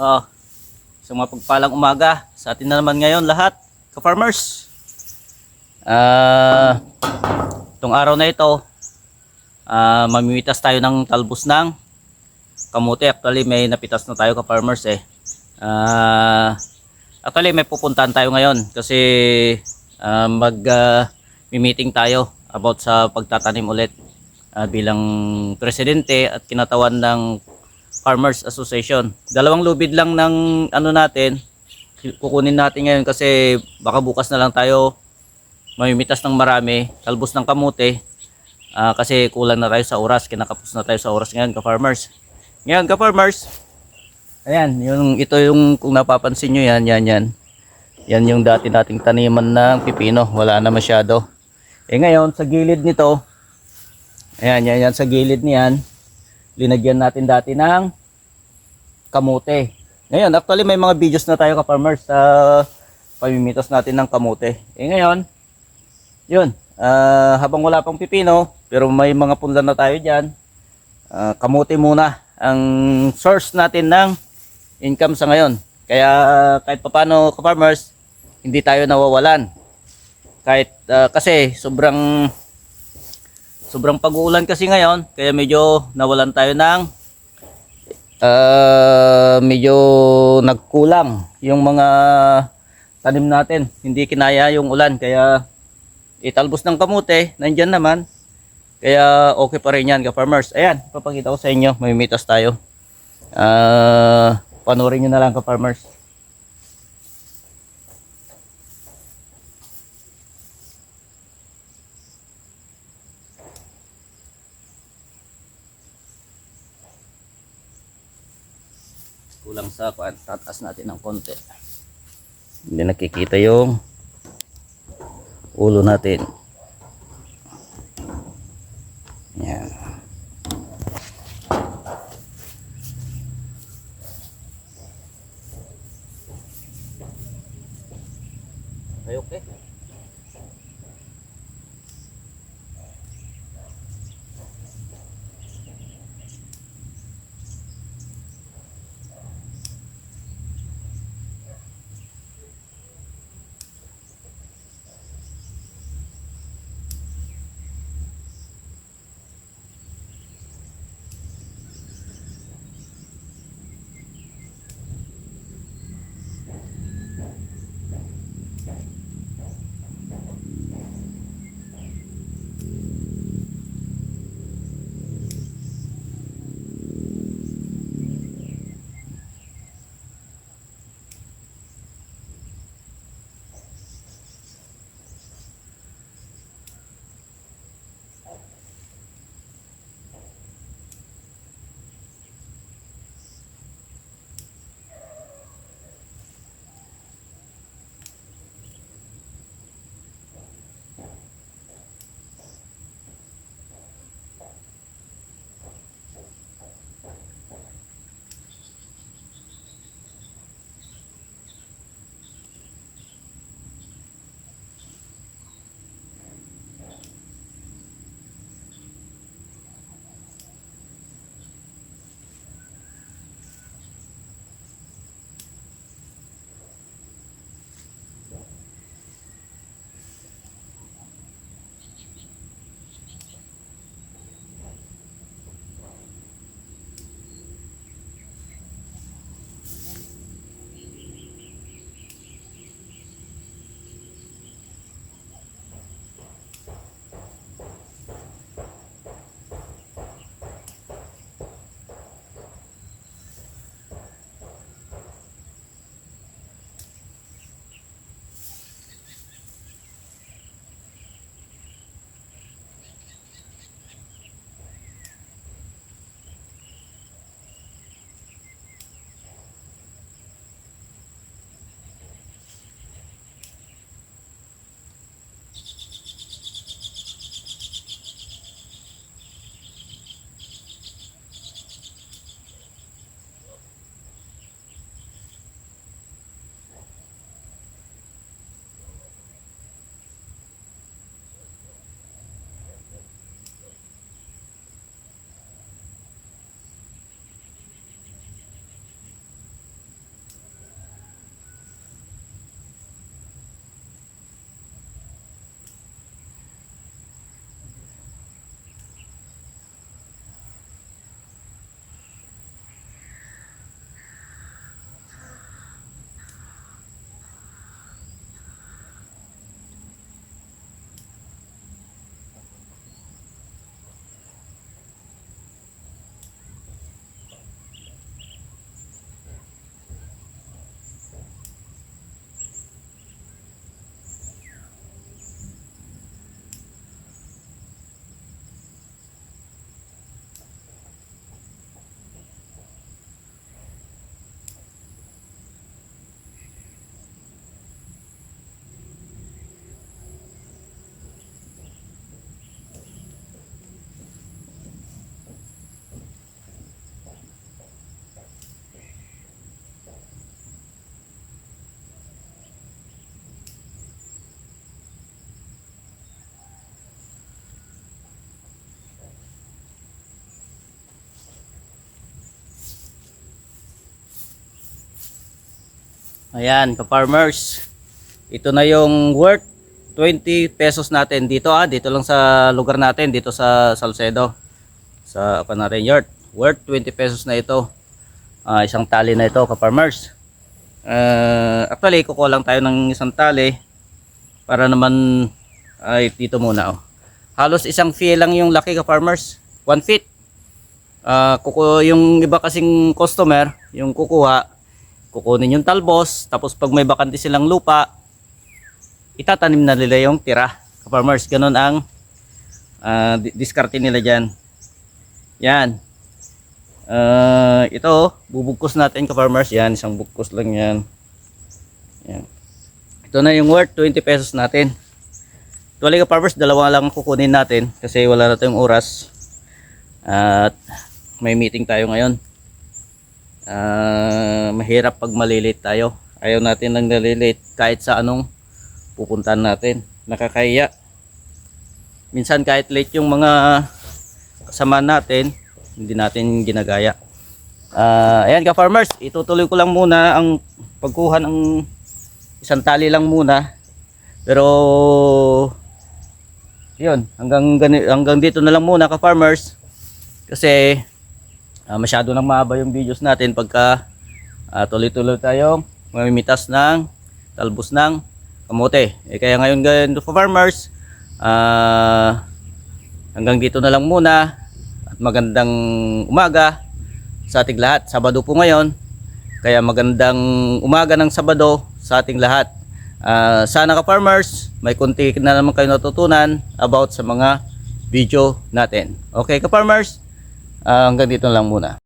Oh, sa mga pagpalang umaga sa atin na naman ngayon lahat, ka-farmers. Ah, itong araw na ito, ah, mamimitas tayo ng talbos ng kamote. Actually, may napitas na tayo ka-farmers eh. Ah, actually, may pupuntahan tayo ngayon kasi ah, mag ah, may meeting tayo about sa pagtatanim ulit ah, bilang presidente at kinatawan ng Farmers Association. Dalawang lubid lang ng ano natin, kukunin natin ngayon kasi baka bukas na lang tayo mamimitas ng marami, talbos ng kamote Ah, kasi kulang na tayo sa oras, kinakapos na tayo sa oras ngayon ka-farmers. Ngayon ka-farmers, ayan, yung, ito yung kung napapansin nyo yan, yan, yan. Yan yung dati nating taniman ng pipino, wala na masyado. Eh ngayon, sa gilid nito, ayan, yan, yan, sa gilid niyan, linagyan natin dati ng kamote. Ngayon, actually may mga videos na tayo ka-farmers sa pamimitas natin ng kamote. Eh ngayon, yun, ah, habang wala pang pipino, pero may mga punla na tayo dyan, ah, kamote muna ang source natin ng income sa ngayon. Kaya kahit papano ka-farmers, hindi tayo nawawalan. Kahit ah, kasi sobrang sobrang pag-uulan kasi ngayon, kaya medyo nawalan tayo ng ah, medyo nagkulang yung mga tanim natin. Hindi kinaya yung ulan kaya italbos ng kamute, nandyan naman. Kaya okay pa rin yan ka-farmers. Ayan, papakita ko sa inyo, may mitas tayo. Ah, panoorin nyo na lang ka-farmers. Kulang sa kuan tataas natin ng konti. Hindi nakikita yung ulo natin. Yan. Okay okay Ayan, ka-farmers. Ito na yung worth 20 pesos natin dito ah, dito lang sa lugar natin, dito sa Salcedo. Sa Canarian Yard. Worth 20 pesos na ito. Ah, isang tali na ito, ka-farmers. Uh, actually, kukuha lang tayo ng isang tali para naman ay dito muna oh. Halos isang fee lang yung laki ka-farmers. 1 feet. Ah, kuku yung iba kasing customer, yung kukuha, kukunin yung talbos, tapos pag may bakante silang lupa, itatanim na nila yung tira. Farmers, ganun ang di- diskarte nila dyan. Yan. Ah, ito, bubugkos natin ka farmers. Yan, isang bugkos lang yan. Yan. Ito na yung worth 20 pesos natin. Tuwali ka farmers, dalawa lang kukunin natin kasi wala na tayong oras. At may meeting tayo ngayon. Ah, mahirap pag malilate tayo. Ayaw natin lang nalilate kahit sa anong pupuntahan natin. Nakakahiya. Minsan kahit late yung mga kasama natin, hindi natin ginagaya. Ah, ayan ka farmers, itutuloy ko lang muna ang pagkuha ng isang tali lang muna. Pero yun, hanggang hanggang dito na lang muna ka farmers. Kasi ah, masyado nang mahaba yung videos natin pagka ah, tuloy-tuloy tayong mamimitas ng talbos ng kamote. Eh, kaya ngayon ganyan for farmers, ah, hanggang dito na lang muna at magandang umaga sa ating lahat. Sabado po ngayon, kaya magandang umaga ng Sabado sa ating lahat. Ah, sana ka farmers, may konti na naman kayo natutunan about sa mga video natin. Okay ka farmers, Ah, hanggang dito lang muna.